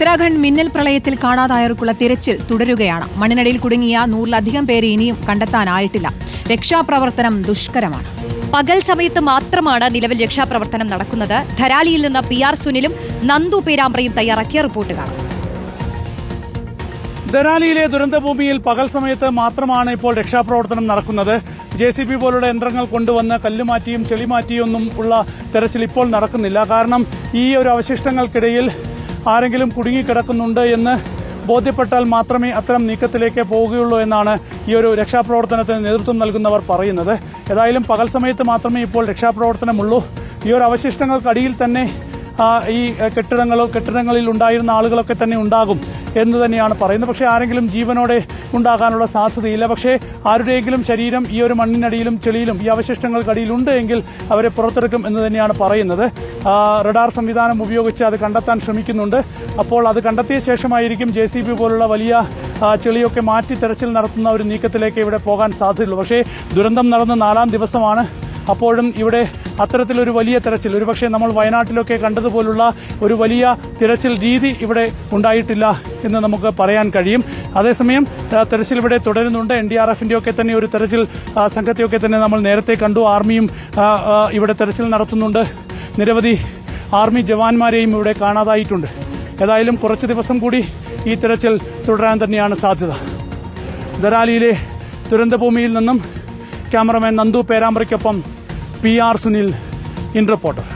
ഉത്തരാഖണ്ഡ് മിന്നൽ പ്രളയത്തിൽ കാണാതായവർക്കുള്ള തിരച്ചിൽ തുടരുകയാണ്. മണ്ണിനടിയിൽ കുടുങ്ങിയ നൂറിലധികം പേരെ ഇനിയും കണ്ടെത്താനായിട്ടില്ല. രക്ഷാപ്രവർത്തനം ദുഷ്കരമാണ്. പകൽ സമയത്ത് മാത്രമാണ് നിലവിൽ രക്ഷാപ്രവർത്തനം നടക്കുന്നത്. ധരാലിയിൽ നിന്ന് പി ആർ സുനിലും നന്ദു പേരാമ്പ്രയും തയ്യാറാക്കിയ റിപ്പോർട്ട് കാണാം ദരാലിയിലെ ദുരന്തഭൂമിയിൽ പകൽ സമയത്ത് മാത്രമാണ് ഇപ്പോൾ രക്ഷാപ്രവർത്തനം നടക്കുന്നത്. ജെ സി ബി പോലുള്ള യന്ത്രങ്ങൾ കൊണ്ടുവന്ന് കല്ലുമാറ്റിയും ചെളിമാറ്റിയും ഒന്നും ഉള്ള തെരച്ചിൽ ഇപ്പോൾ നടക്കുന്നില്ല. കാരണം ഈ ഒരു അവശിഷ്ടങ്ങൾക്കിടയിൽ ആരെങ്കിലും കുടുങ്ങിക്കിടക്കുന്നുണ്ട് എന്ന് ബോധ്യപ്പെട്ടാൽ മാത്രമേ അത്തരം നീക്കത്തിലേക്ക് പോവുകയുള്ളൂ എന്നാണ് ഈ ഒരു രക്ഷാപ്രവർത്തനത്തിന് നേതൃത്വം നൽകുന്നവർ പറയുന്നത്. ഏതായാലും പകൽ സമയത്ത് മാത്രമേ ഇപ്പോൾ രക്ഷാപ്രവർത്തനമുള്ളൂ. ഈ ഒരു അവശിഷ്ടങ്ങൾക്കടിയിൽ തന്നെ ഈ കെട്ടിടങ്ങളോ കെട്ടിടങ്ങളിൽ ഉണ്ടായിരുന്ന ആളുകളൊക്കെ തന്നെ ഉണ്ടാകും എന്ന് തന്നെയാണ് പറയുന്നത്. പക്ഷേ ആരെങ്കിലും ജീവനോടെ ഉണ്ടാകാനുള്ള സാധ്യതയില്ല. പക്ഷേ ആരുടെയെങ്കിലും ശരീരം ഈ ഒരു മണ്ണിനടിയിലും ചെളിയിലും ഈ അവശിഷ്ടങ്ങൾക്കടിയിൽ ഉണ്ട് എങ്കിൽ അവരെ പുറത്തെടുക്കും എന്ന് തന്നെയാണ് പറയുന്നത്. റഡാർ സംവിധാനം ഉപയോഗിച്ച് അത് കണ്ടെത്താൻ ശ്രമിക്കുന്നുണ്ട്. അപ്പോൾ അത് കണ്ടെത്തിയ ശേഷമായിരിക്കും ജെ പോലുള്ള വലിയ ചെളിയൊക്കെ മാറ്റി തെരച്ചിൽ നടത്തുന്ന ഒരു നീക്കത്തിലേക്ക് ഇവിടെ പോകാൻ സാധ്യതയുള്ളൂ. പക്ഷേ ദുരന്തം നടന്ന നാലാം ദിവസമാണ്. അപ്പോഴും ഇവിടെ അത്തരത്തിലൊരു വലിയ തിരച്ചിൽ. ഒരുപക്ഷെ നമ്മൾ വയനാട്ടിലൊക്കെ കണ്ടതുപോലുള്ള ഒരു വലിയ തിരച്ചിൽ രീതി ഇവിടെ ഉണ്ടായിട്ടില്ല എന്ന് നമുക്ക് പറയാൻ കഴിയും. അതേസമയം തെരച്ചിൽ ഇവിടെ തുടരുന്നുണ്ട്. എൻ ഡി ആർ എഫിന്റെ ഒക്കെ തന്നെ ഒരു തെരച്ചിൽ സംഘത്തെയൊക്കെ തന്നെ നമ്മൾ നേരത്തെ കണ്ടു. ആർമിയും ഇവിടെ തെരച്ചിൽ നടത്തുന്നുണ്ട്. നിരവധി ആർമി ജവാന്മാരെയും ഇവിടെ കാണാതായിട്ടുണ്ട്. ഏതായാലും കുറച്ച് ദിവസം കൂടി ഈ തെരച്ചിൽ തുടരാൻ തന്നെയാണ് സാധ്യത. ദരാലിയിലെ ദുരന്തഭൂമിയിൽ നിന്നും cameraman Nandu പേരാമ്പ്രയ്ക്കൊപ്പം P R Sunil in reporter.